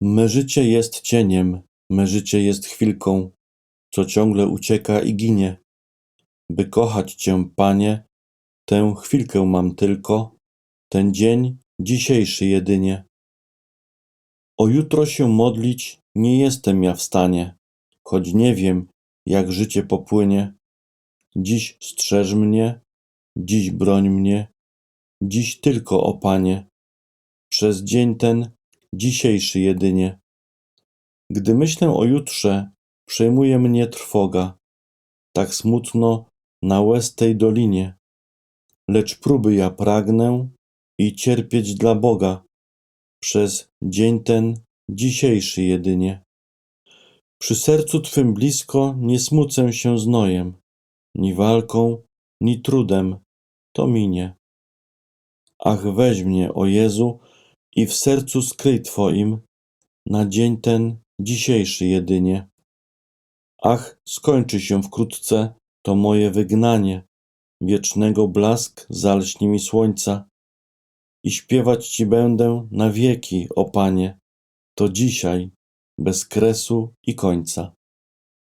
Me życie jest cieniem, me życie jest chwilką, co ciągle ucieka i ginie. By kochać Cię, Panie, tę chwilkę mam tylko, ten dzień dzisiejszy jedynie. O jutro się modlić nie jestem ja w stanie, choć nie wiem, jak życie popłynie. Dziś strzeż mnie, dziś broń mnie, dziś tylko, o Panie, przez dzień ten dzisiejszy jedynie. Gdy myślę o jutrze, przejmuje mnie trwoga, tak smutno na łez tej dolinie. Lecz próby ja pragnę i cierpieć dla Boga, przez dzień ten dzisiejszy jedynie. Przy sercu Twym blisko nie smucę się znojem, ni walką, ni trudem, to minie. Ach, weź mnie, o Jezu, i w sercu skryj Twoim, na dzień ten dzisiejszy jedynie. Ach, skończy się wkrótce to moje wygnanie, wiecznego blask zalśni mi słońca i śpiewać Ci będę na wieki, o Panie, to dzisiaj, bez kresu i końca.